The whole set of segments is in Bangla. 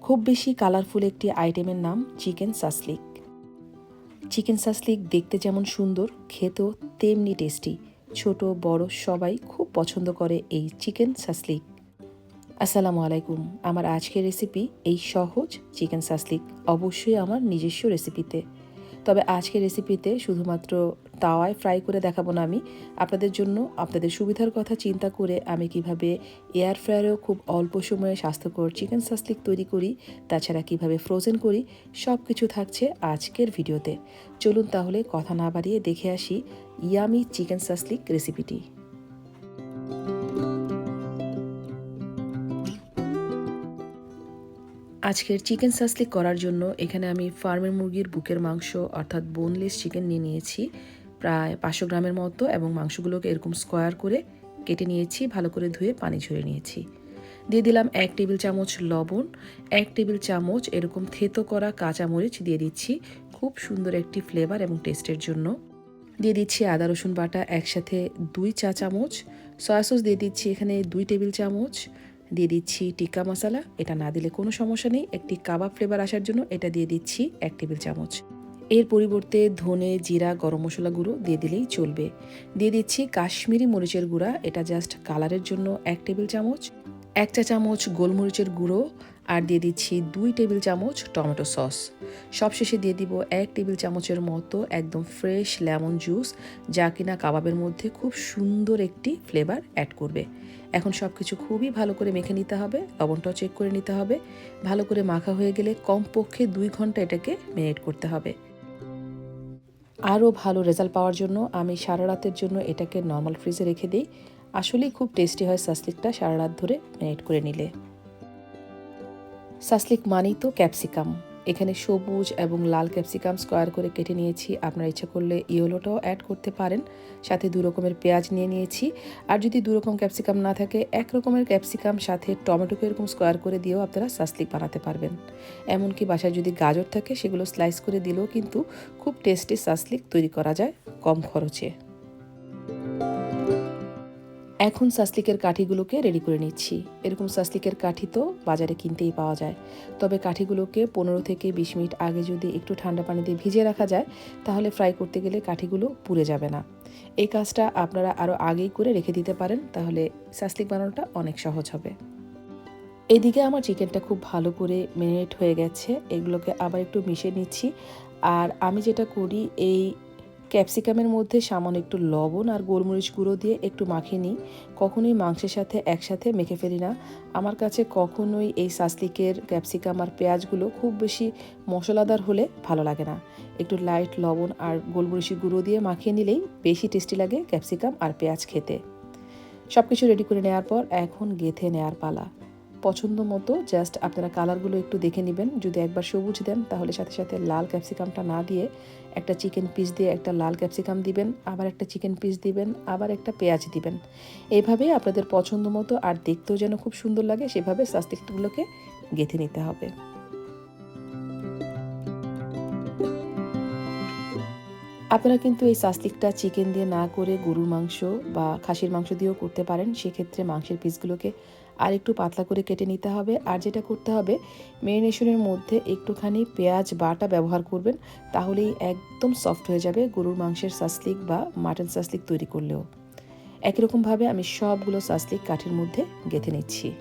খুব বেশি কালারফুল একটি আইটেমের নাম চিকেন সাসলিক। চিকেন সাসলিক দেখতে যেমন সুন্দর, খেতেও তেমনি টেস্টি। ছোট, বড়, সবাই খুব পছন্দ করে এই চিকেন সাসলিক। আসসালামু আলাইকুম। আমার আজকের রেসিপি এই সহজ চিকেন সাসলিক। অবশ্যই আমার নিজস্ব রেসিপিতে। তবে আজকের রেসিপিতে শুধুমাত্র তাওয়ায় ফ্রাই করে দেখাবো না আমি। আপনাদের জন্য আপনাদের সুবিধার কথা চিন্তা করে আমি কীভাবে এয়ার ফ্রায়ারেও খুব অল্প সময়ে স্বাস্থ্যকর চিকেন সাসলিক তৈরি করি, তাছাড়া কীভাবে ফ্রোজেন করি সব কিছু থাকছে আজকের ভিডিওতে। চলুন তাহলে কথা না বাড়িয়ে দেখে আসি ইয়ামি চিকেন সাসলিক রেসিপিটি আজকের চিকেন সাসলিক করার জন্য এখানে আমি ফার্মের মুরগির বুকের মাংস অর্থাৎ বোনলেস চিকেন নিয়ে নিয়েছি। প্রায় পাঁচশো গ্রামের মতো এবং মাংসগুলোকে এরকম স্কোয়ার করে কেটে নিয়েছি, ভালো করে ধুয়ে পানি ঝরে নিয়েছি। দিয়ে দিলাম এক টেবিল চামচ লবণ, এক টেবিল চামচ এরকম থেতো করা কাঁচামরিচ দিয়ে দিচ্ছি খুব সুন্দর একটি ফ্লেভার এবং টেস্টের জন্য। দিয়ে দিচ্ছি আদা, রসুন বাটা একসাথে দুই চা চামচ সয়া সস দিয়ে দিচ্ছি এখানে দুই টেবিল চামচ, দিয়ে দিচ্ছি টিক্কা মশলা। এটা না দিলে কোনো সমস্যা নেই, একটি কাবাব ফ্লেভার আসার জন্য এটা দিয়ে দিচ্ছি এক টেবিল চামচ। এর পরিবর্তে ধনে, জিরা, গরম মশলা গুঁড়ো দিয়ে দিলেই চলবে। দিয়ে দিচ্ছি কাশ্মীরি মরিচের গুঁড়া, এটা জাস্ট কালারের জন্য এক টেবিল চামচ, এক চা চামচ গোলমরিচের গুঁড়ো আর দিয়ে দিচ্ছি দুই টেবিল চামচ টমেটো সস। সবশেষে দিয়ে দিব এক টেবিল চামচের মতো একদম ফ্রেশ লেমন জুস যা কিনা কাবাবের মধ্যে খুব সুন্দর একটি ফ্লেভার অ্যাড করবে। এখন সব কিছু খুবই ভালো করে মেখে নিতে হবে, লবণটাও চেক করে নিতে হবে। ভালো করে মাখা হয়ে গেলে কমপক্ষে দুই ঘণ্টা এটাকে মেরিনেট করতে হবে। আরও ভালো রেজাল্ট পাওয়ার জন্য আমি সারা রাতের জন্য এটাকে নর্মাল ফ্রিজে রেখে দিই। আসলেই খুব টেস্টি হয় সাসলিকটা সারা রাত ধরে ম্যারিনেট করে নিলে। সাসলিক মানেই তো ক্যাপসিকাম এখানে সবুজ এবং লাল ক্যাপসিকাম স্কোয়ার করে কেটে নিয়েছি। আপনারা ইচ্ছা করলে ইয়েলোটাও অ্যাড করতে পারেন। সাথে দু রকমের পেঁয়াজ নিয়ে নিয়েছি। আর যদি দু রকম ক্যাপসিকাম না থাকে, এক রকমের ক্যাপসিকাম সাথে টমেটোকে এরকম স্কোয়ার করে দিয়েও আপনারা সাসলিক বানাতে পারবেন। এমনকি বাসায় যদি গাজর থাকে, সেগুলো স্লাইস করে দিলেও কিন্তু খুব টেস্টি সাসলিক তৈরি করা যায় কম খরচে। এখন সাসলিকের কাঠিগুলোকে রেডি করে নিচ্ছি। এরকম সাসলিকের কাঠি তো বাজারে কিনতেই পাওয়া যায়। তবে কাঠিগুলোকে পনেরো থেকে বিশ মিনিট আগে যদি একটু ঠান্ডা পানি দিয়ে ভিজিয়ে রাখা যায়, তাহলে ফ্রাই করতে গেলে কাঠিগুলো পুড়ে যাবে না। এই কাজটা আপনারা আরও আগেই করে রেখে দিতে পারেন, তাহলে সাসলিক বানানোটা অনেক সহজ হবে। এদিকে আমার চিকেনটা খুব ভালো করে মেরিনেট হয়ে গেছে। এগুলোকে আবার একটু মিশিয়ে নিচ্ছি। আর আমি যেটা করি, এই ক্যাপসিকামের মধ্যে সামান্য একটু লবণ আর গোলমরিচ গুঁড়ো দিয়ে একটু মাখিয়ে নিই। কখনোই মাংসের সাথে একসাথে মেখে ফেলি না। আমার কাছে কখনোই এই সাসলিকের ক্যাপসিকাম আর পেঁয়াজগুলো খুব বেশি মশলাদার হলে ভালো লাগে না। একটু লাইট লবণ আর গোলমরিচি গুঁড়ো দিয়ে মাখিয়ে নিলেই বেশি টেস্টি লাগে ক্যাপসিকাম আর পেঁয়াজ খেতে। সব কিছু রেডি করে নেওয়ার পর এখন গেথে নেওয়ার পালা। পছন্দ মতো জাস্ট আপনারা কালারগুলো একটু দেখে নেবেন। যদি একবার সবুজ দেন, তাহলে সাথে সাথে লাল ক্যাপসিকামটা না দিয়ে একটা চিকেন পিস দিয়ে একটা লাল ক্যাপসিকাম দিবেন, আবার একটা চিকেন পিস দিবেন, আবার একটা পেঁয়াজ দিবেন। এইভাবে আপনাদের পছন্দ মতো আর দেখতেও যেন খুব সুন্দর লাগে, সেভাবে সাস্তিকগুলোকে গেঁথে নিতে হবে। আপনারা কিন্তু এই সাসলিকটা চিকেন দিয়ে না করে গরুর মাংস বা খাসির মাংস দিয়েও করতে পারেন। সেক্ষেত্রে মাংসের পিসগুলোকে আর একটু পাতলা করে কেটে নিতে হবে। আর যেটা করতে হবে, মেরিনেশনের মধ্যে একটুখানি পেঁয়াজ বাটা ব্যবহার করবেন, তাহলেই একদম সফট হয়ে যাবে গরুর মাংসের সাসলিক বা মাটন সাসলিক তৈরি করলেও। একই রকমভাবে আমি সবগুলো সাসলিক কাঠের মধ্যে গেঁথে নিচ্ছি।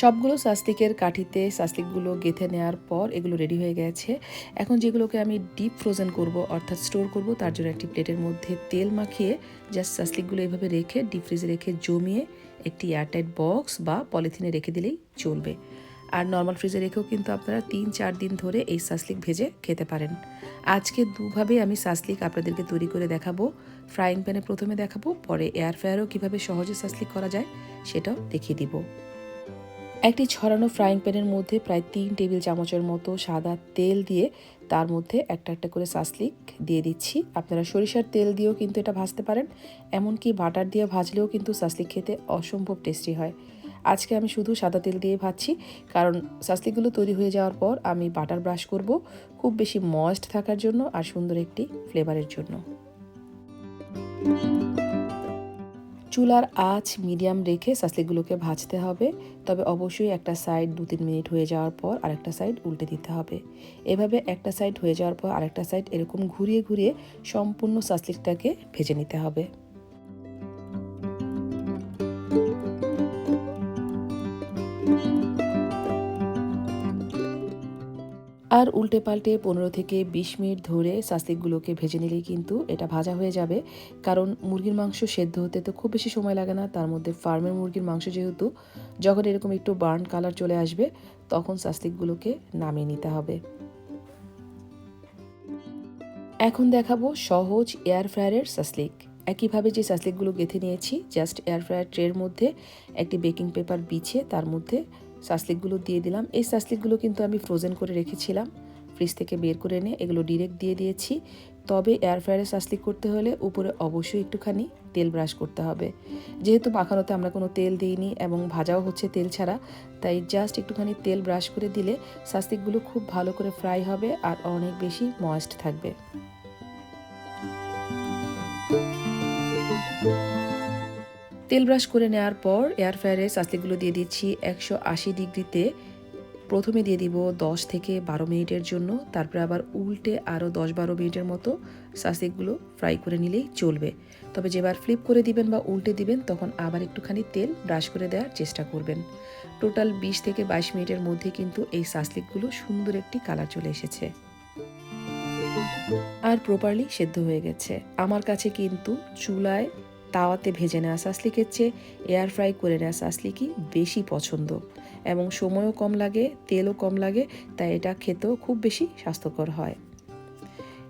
সবগুলো সাস্তিকের কাঠিতে সাস্তিকগুলো গেথে নেওয়ার পর এগুলো রেডি হয়ে গেছে। এখন যেগুলোকে আমি ডিপ ফ্রোজেন করব, অর্থাৎ স্টোর করব, তার জন্য একটি প্লেটের মধ্যে তেল মাখিয়ে জাস্ট সাস্তিকগুলো এভাবে রেখে ডিপ ফ্রিজে রেখে জমিয়ে একটি এয়ারটাইট বক্স বা পলিথিনে রেখে দিলেই চলবে। আর নর্মাল ফ্রিজে রেখেও কিন্তু আপনারা তিন চার দিন ধরে এই সাসলিক ভেজে খেতে পারেন। আজকে দুভাবে আমি সাসলিক আপনাদেরকে তৈরি করে দেখাবো ফ্রাইং প্যানে প্রথমে দেখাবো, পরে এয়ার ফ্রায়ারও কীভাবে সহজে সাসলিক করা যায় সেটাও দেখিয়ে দিব। একটি ছড়ানো ফ্রাইং প্যানের মধ্যে প্রায় তিন টেবিল চামচের মতো সাদা তেল দিয়ে তার মধ্যে একটা একটা করে সাসলিক দিয়ে দিচ্ছি। আপনারা সরিষার তেল দিয়েও কিন্তু এটা ভাজতে পারেন, এমনকি বাটার দিয়ে ভাজলেও কিন্তু সাসলিক খেতে অসম্ভব টেস্টি হয়। আজকে আমি শুধু সাদা তেল দিয়ে ভাজছি, কারণ সাসলিকগুলো তৈরি হয়ে যাওয়ার পর আমি বাটার ব্রাশ করব খুব বেশি ময়েস্ট থাকার জন্য আর সুন্দর একটি ফ্লেভারের জন্য। চুলার আঁচ মিডিয়াম রেখে সাসলিগুলোকে ভাজতে হবে। তবে অবশ্যই একটা সাইড দু তিন মিনিট হয়ে যাওয়ার পর আরেকটা সাইড উল্টে দিতে হবে। এভাবে একটা সাইড হয়ে যাওয়ার পর আরেকটা সাইড এরকম ঘুরিয়ে ঘুরিয়ে সম্পূর্ণ সাসলিকটাকে ভেজে নিতে হবে। আর উল্টে পাল্টে পনেরো থেকে বিশ মিনিট ধরে সাসলিকগুলোকে ভেজে নিলেই কিন্তু এটা ভাজা হয়ে যাবে। কারণ মুরগির মাংস সেদ্ধ হতে তো খুব বেশি সময় লাগে না, তার মধ্যে ফার্মের মুরগির মাংস যেহেতু যখন এরকম একটু বার্ন কালার চলে আসবে, তখন সাসলিকগুলোকে নামিয়ে নিতে হবে। এখন দেখাবো সহজ এয়ার ফ্রায়ারের সাসলিক একইভাবে যে সাসলিকগুলো গেঁথে নিয়েছি, জাস্ট এয়ার ফ্রায়ার ট্রের মধ্যে একটি বেকিং পেপার বিছিয়ে তার মধ্যে সাসলিকগুলো দিয়ে দিলাম। এই সাসলিকগুলো কিন্তু আমি ফ্রোজেন করে রেখেছিলাম। ফ্রিজ থেকে বের করে এনে এগুলো ডিরেক্ট দিয়ে দিয়েছি। তবে এয়ার ফ্রায়ারে সাসলিক করতে হলে উপরে অবশ্যই একটুখানি তেল ব্রাশ করতে হবে। যেহেতু মাখানোতে আমরা কোনো তেল দিইনি এবং ভাজাও হচ্ছে তেল ছাড়া, তাই জাস্ট একটুখানি তেল ব্রাশ করে দিলে সাসলিকগুলো খুব ভালো করে ফ্রাই হবে আর অনেক বেশি ময়েস্ট থাকবে। তেল ব্রাশ করে নেওয়ার পর এয়ার ফ্রায়ারে সাসলিকগুলো দিয়ে দিচ্ছি একশো আশি ডিগ্রিতে। প্রথমে দিয়ে দিব দশ থেকে বারো মিনিটের জন্য, তারপরে আবার উল্টে আরও দশ বারো মিনিটের মতো সাসলিকগুলো ফ্রাই করে নিলেই চলবে। তবে যেবার ফ্লিপ করে দিবেন বা উল্টে দিবেন, তখন আবার একটুখানি তেল ব্রাশ করে দেওয়ার চেষ্টা করবেন। টোটাল বিশ থেকে বাইশ মিনিটের মধ্যে কিন্তু এই সাসলিকগুলো সুন্দর একটি কালার চলে এসেছে। আর প্রপারলি সেদ্ধ হয়ে গেছে। আমার কাছে কিন্তু চুলায় তাওয়াতে ভেজে নেওয়া সাসলিকের চেয়ে এয়ার ফ্রাই করে নেওয়া সাসলিকই বেশি পছন্দ। এবং সময়ও কম লাগে, তেলও কম লাগে, তাই এটা খেতেও খুব বেশি স্বাস্থ্যকর হয়।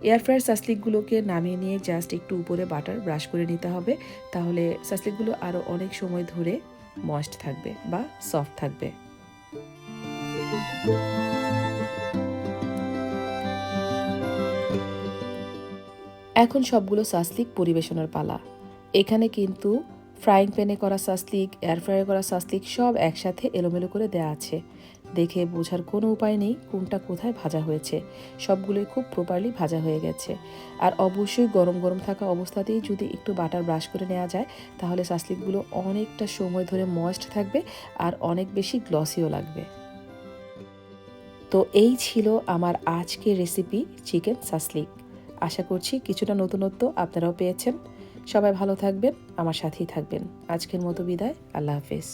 এয়ার ফ্রায়ার সাসলিকগুলোকে নামিয়ে নিয়ে জাস্ট একটু উপরে বাটার ব্রাশ করে নিতে হবে, তাহলে সাসলিকগুলো আরও অনেক সময় ধরে ময়েস্ট থাকবে বা সফট থাকবে। এখন সবগুলো সাসলিক পরিবেশনের পালা। এখানে কিন্তু ফ্রাইং প্যানে করা সাসলিক এয়ার ফ্রায়ার করা সাসলিক সব একসাথে এলোমেলো করে দেওয়া আছে। দেখে বোঝার কোনো উপায় নেই কোনটা কোথায় ভাজা হয়েছে। সবগুলোই খুব প্রপারলি ভাজা হয়ে গেছে। আর অবশ্যই গরম গরম থাকা অবস্থাতেই যদি একটু বাটার ব্রাশ করে নেওয়া যায়, তাহলে সাসলিকগুলো অনেকটা সময় ধরে ময়েস্ট থাকবে আর অনেক বেশি গ্লসিও লাগবে। তো এই ছিল আমার আজকের রেসিপি চিকেন সাসলিক আশা করছি কিছুটা নতুনত্ব আপনারাও পেয়েছেন। সবাই ভালো থাকবেন আমার সাথেই থাকবেন। আজকের মতো বিদায় আল্লাহ হাফিজ।